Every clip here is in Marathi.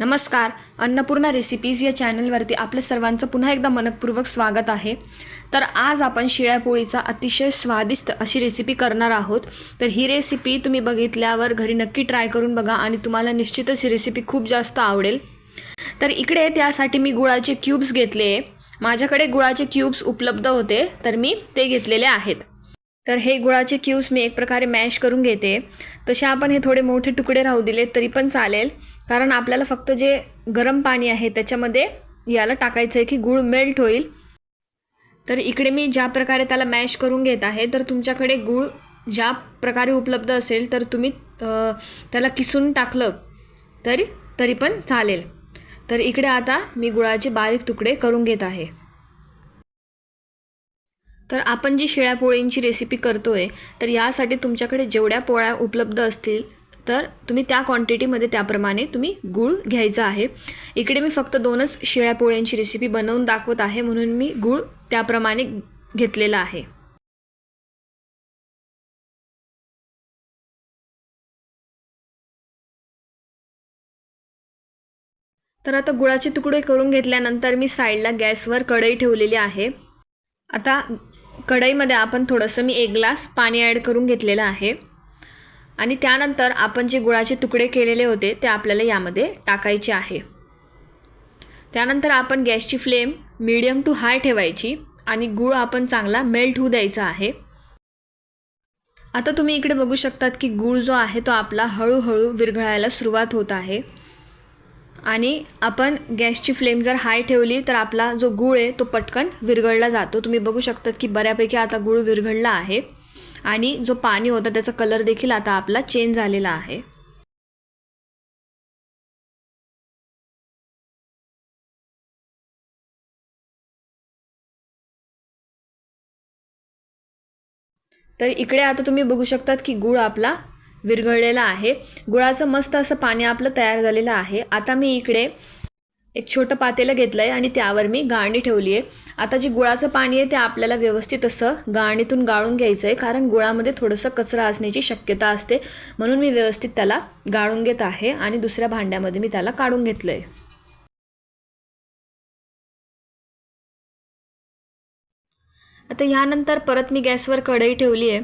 नमस्कार अन्नपूर्णा रेसिपीज या चॅनलवरती आपल्या सर्वांचं पुन्हा एकदा मनपूर्वक स्वागत आहे. तर आज आपण शिळ्या पोळीचा अतिशय स्वादिष्ट अशी रेसिपी करणार आहोत. तर ही रेसिपी तुम्ही बघितल्यावर घरी नक्की ट्राय करून बघा आणि तुम्हाला निश्चितच ही रेसिपी खूप जास्त आवडेल. तर इकडे त्यासाठी मी गुळाचे क्यूब्स घेतले. माझ्याकडे गुळाचे क्यूब्स उपलब्ध होते तर मी ते घेतलेले आहेत. तर हे गुळाचे क्यूब्स मी एक प्रकारे मॅश करून घेते. तसे आपण हे थोडे मोठे तुकडे राहू दिले तरी पण चालेल. कारण आपल्याला फक्त जे गरम पाणी आहे त्याच्यामध्ये याला टाकायचं आहे की गूळ मेल्ट होईल. तर इकडे मी ज्या प्रकारे त्याला मॅश करून घेत आहे तर तुमच्याकडे गूळ ज्या प्रकारे उपलब्ध असेल तर तुम्ही त्याला किसून टाकलं तरी तरी पण चालेल. तर इकडे आता मी गुळाचे बारीक तुकडे करून घेत आहे. तर आपण जी शिळ्या पोळींची रेसिपी करतो आहे तर यासाठी तुमच्याकडे जेवढ्या पोळ्या उपलब्ध असतील तर तुम्ही त्या क्वांटिटीमध्ये त्याप्रमाणे तुम्ही गूळ घ्यायचा आहे. इकडे मी फक्त दोनच शिळ्या पोळ्यांची रेसिपी बनवून दाखवत आहे म्हणून मी गूळ त्याप्रमाणे घेतलेला आहे. तर आता गुळाचे तुकडे करून घेतल्यानंतर मी साईडला गॅसवर कढई ठेवलेली आहे. आता कढईमध्ये आपण थोडंसं मी एक ग्लास पाणी ॲड करून घेतलेलं आहे. आणि त्यानंतर आपण जे गुळाचे तुकडे केलेले होते ते आपल्याला यामध्ये टाकायचे आहे. त्यानंतर आपण गॅसची फ्लेम मीडियम टू हाय ठेवायची आणि गूळ आपण चांगला मेल्ट होऊ द्यायचा आहे. आता तुम्ही इकडे बघू शकतात की गूळ जो आहे तो आपला हळूहळू विरघळायला सुरुवात होत आहे. आणि आपण गॅसची फ्लेम जर हाय ठेवली तर आपला जो गूळ आहे तो पटकन विरघळला जातो. तुम्ही बघू शकतात की बऱ्यापैकी आता गूळ विरघळला आहे. आणि जो पाणी होता त्याचा कलर देखील आता आपला चेंज झालेला आहे. तर इकडे आता तुम्ही बघू शकतात की गूळ आपला विरघळलेला आहे. गुळाचं मस्त असं पाणी आपलं तयार झालेलं आहे. आता मी इकडे एक छोटं पातेलं घेतलं आहे आणि त्यावर मी गाळणी ठेवली आहे. आता जे गुळाचं पाणी आहे ते आपल्याला व्यवस्थित असं गाळणीतून गाळून घ्यायचं आहे कारण गुळामध्ये थोडंसं कचरा असण्याची शक्यता असते. म्हणून मी व्यवस्थित त्याला गाळून घेत आहे आणि दुसऱ्या भांड्यामध्ये मी त्याला काढून घेतलं आहे आता ह्यानंतर परत मी गॅसवर कढई ठेवली आहे.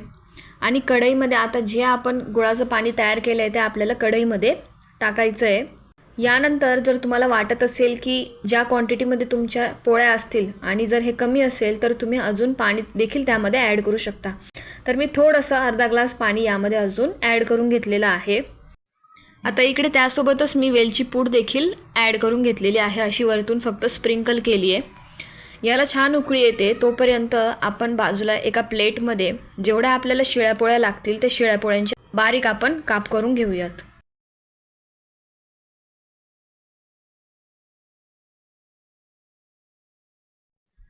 आणि कढईमध्ये आता जे आपण गुळाचं पाणी तयार केलं आहे ते आपल्याला कढईमध्ये टाकायचं आहे. यानंतर जर तुम्हाला वाटत असेल की ज्या क्वांटिटीमध्ये तुमच्या पोळ्या असतील आणि जर हे कमी असेल तर तुम्ही अजून पाणी देखील त्यामध्ये ॲड करू शकता. तर मी थोडंसं अर्धा ग्लास पाणी यामध्ये अजून ॲड करून घेतलेलं आहे. आता इकडे त्यासोबतच मी वेलची पूड देखील ॲड करून घेतलेली आहे अशी वरतून फक्त स्प्रिंकल केली आहे. याला छान उकळी येते तोपर्यंत आपण बाजूला एका प्लेटमध्ये जेवढ्या आपल्याला शिळ्या पोळ्या लागतील त्या शिळ्यापोळ्यांचे बारीक आपण काप करून घेऊयात.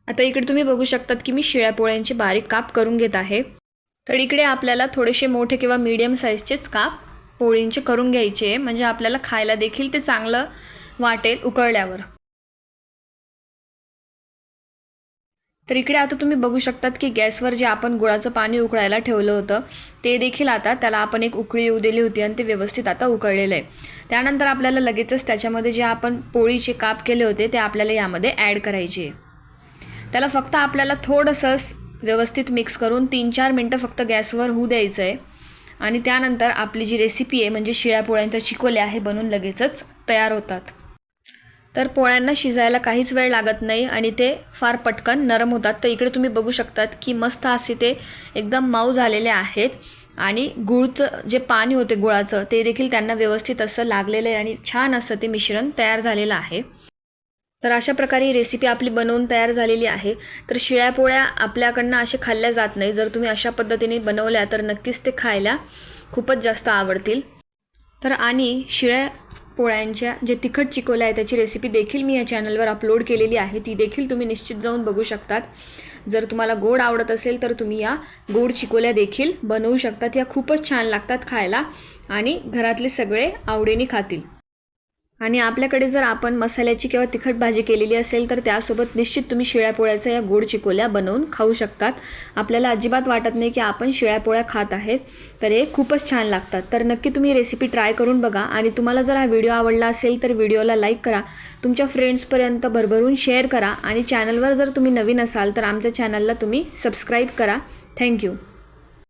आता इकडे तुम्ही बघू शकतात की मी शिळ्यापोळ्यांचे बारीक काप करून घेत आहे. तर इकडे आपल्याला थोडेसे मोठे किंवा मीडियम साईजचेच काप पोळींचे करून घ्यायचे म्हणजे आपल्याला खायला देखील ते चांगलं वाटेल उकळल्यावर. तर इकडे आता तुम्ही बघू शकतात की गॅसवर जे आपण गुळाचं पाणी उकळायला ठेवलं होतं ते देखील आता त्याला आपण एक उकळी येऊ दिली होती आणि ते व्यवस्थित आता उकळलेलं आहे. त्यानंतर आपल्याला लगेचच त्याच्यामध्ये जे आपण पोळीचे काप केले होते ते आपल्याला यामध्ये ॲड करायचे त्याला फक्त आपल्याला थोडंसं व्यवस्थित मिक्स करून तीन चार मिनटं फक्त गॅसवर होऊ द्यायचं आहे आणि त्यानंतर आपली जी रेसिपी आहे म्हणजे शिळ्या पोळ्यांच्या चिकोल्या हे बनून लगेचच तयार होतात. तर पोळ्यांना शिजायला काहीच वेळ लागत नाही आणि ते फार पटकन नरम होतात. तर इकडे तुम्ही बघू शकतात की मस्त असे ते एकदम मऊ झालेले आहेत. आणि गुळचं जे पाणी होते गुळाचं ते देखील त्यांना व्यवस्थित असं लागलेलं आहे आणि छान असं ते मिश्रण तयार झालेलं आहे. तर अशा प्रकारे ही रेसिपी आपली बनवून तयार झालेली आहे. तर शिळ्या पोळ्या आपल्याकडनं असे खाल्ल्या जात नाही. जर तुम्ही अशा पद्धतीने बनवल्या तर नक्कीच ते खायला खूपच जास्त आवडतील. तर आणि शिळ्या पोळ्यांच्या जे तिखट चिकोल्या आहे त्याची रेसिपी देखील मी या चॅनलवर अपलोड केलेली आहे. ती देखील तुम्ही निश्चित जाऊन बघू शकतात. जर तुम्हाला गोड आवडत असेल तर तुम्ही या गोड चिकोल्या देखील बनवू शकतात. या खूपच छान लागतात खायला आणि घरातले सगळे आवडीने खातील. आणि आपल्याकडे जर आपण मसाल्याची किंवा तिखट भाजी केलेली असेल तर त्यासोबत निश्चित तुम्ही शिळ्या पोळ्याच्या या गोड चिकोल्या बनवून खाऊ शकतात. आपल्याला अजिबात वाटत नाही की आपण शिळ्यापोळ्या खात आहेत तर हे खूपच छान लागतात. तर नक्की तुम्ही रेसिपी ट्राय करून बघा आणि तुम्हाला जर हा व्हिडिओ आवडला असेल तर व्हिडिओला लाईक करा. तुमच्या फ्रेंड्सपर्यंत भरभरून शेअर करा आणि चॅनलवर जर तुम्ही नवीन असाल तर आमच्या चॅनलला तुम्ही सबस्क्राईब करा. थँक्यू